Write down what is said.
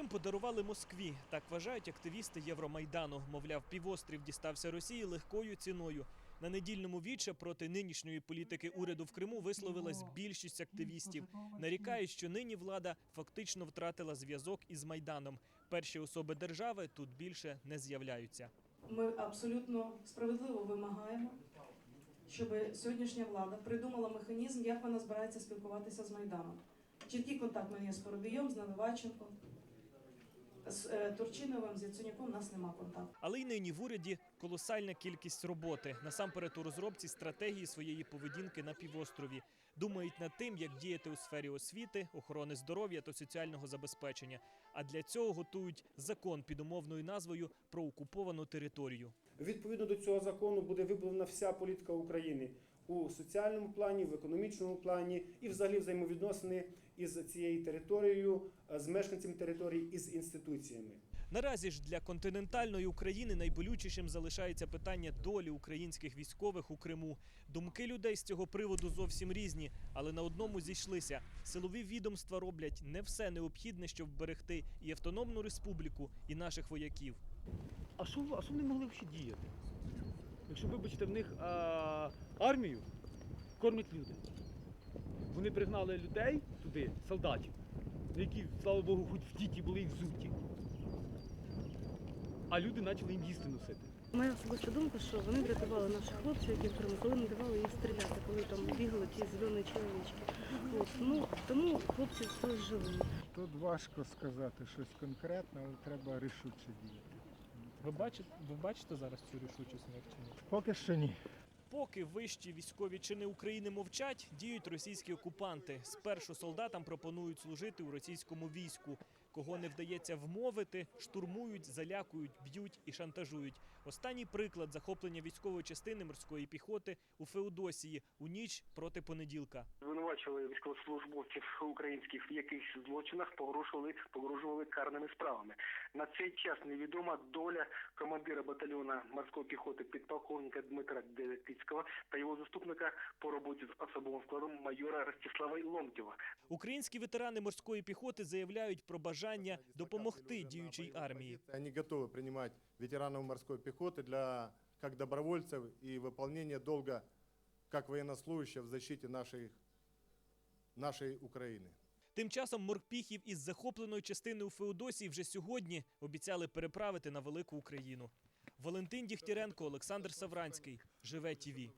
подарували Москві. Так вважають активісти Євромайдану. Мовляв, півострів дістався Росії легкою ціною. На недільному віче проти нинішньої політики уряду в Криму висловилась більшість активістів. Нарікають, що нині влада фактично втратила зв'язок із майданом. Перші особи держави тут більше не з'являються. Ми абсолютно справедливо вимагаємо, щоб сьогоднішня влада придумала механізм, як вона збирається спілкуватися з Майданом. Чіткий контакт є з Поробійом, з Наливайченком, з е, Турчиновим, з Яценюком у нас нема контакту. Але й нині в уряді колосальна кількість роботи. Насамперед у розробці стратегії своєї поведінки на півострові. Думають над тим, як діяти у сфері освіти, охорони здоров'я та соціального забезпечення. А для цього готують закон під умовною назвою про окуповану територію. Відповідно до цього закону буде виправлена вся політика України у соціальному плані, в економічному плані і взагалі взаємовідносини із цією територією, е, з мешканцями території і з інституціями. Наразі ж для континентальної України найболючішим залишається питання долі українських військових у Криму. Думки людей з цього приводу зовсім різні, але на одному зійшлися. Силові відомства роблять не все необхідне, щоб вберегти і автономну республіку, і наших вояків. А що, а що вони могли взагалі діяти? Якщо, вибачте, в них а, армію кормять люди. Вони пригнали людей туди, солдатів, які, слава Богу, хоч в діті були і взуті. А люди почали їм їсти носити. Моя особиста думка, що вони врятували наших хлопців, які в Криму, коли не давали їм стріляти, коли там бігали ті зелені чоловічки. От. Ну, тому хлопці все жили. Тут важко сказати щось конкретне, але треба рішуче діяти. Ви бачите, ви бачите зараз цю рішучість чи ні? Поки що ні. Поки вищі військові чини України мовчать, діють російські окупанти. Спершу солдатам пропонують служити у російському війську. Кого не вдається вмовити, штурмують, залякують, б'ють і шантажують. Останній приклад захоплення військової частини морської піхоти у Феодосії у ніч проти понеділка. Звинувачували військовослужбовців українських в якихось злочинах, погрожували, погрожували карними справами. На цей час невідома доля командира батальйона морської піхоти підполковника Дмитра Девятицького та його заступника по роботі з особовим складом майора Ростислава Ломтєва. Українські ветерани морської піхоти заявляють про бажання допомогти діючій армії. Они готовы принимать ветеранов морской пехоты для, как добровольцев и выполнения долга как военнослужащих в защите нашей, нашей Украины. Тим часом морпіхів із захопленої частини у Феодосії вже сьогодні обіцяли переправити на велику Україну. Валентин Дігтяренко, Олександр Савранський. Живе ТІВІ.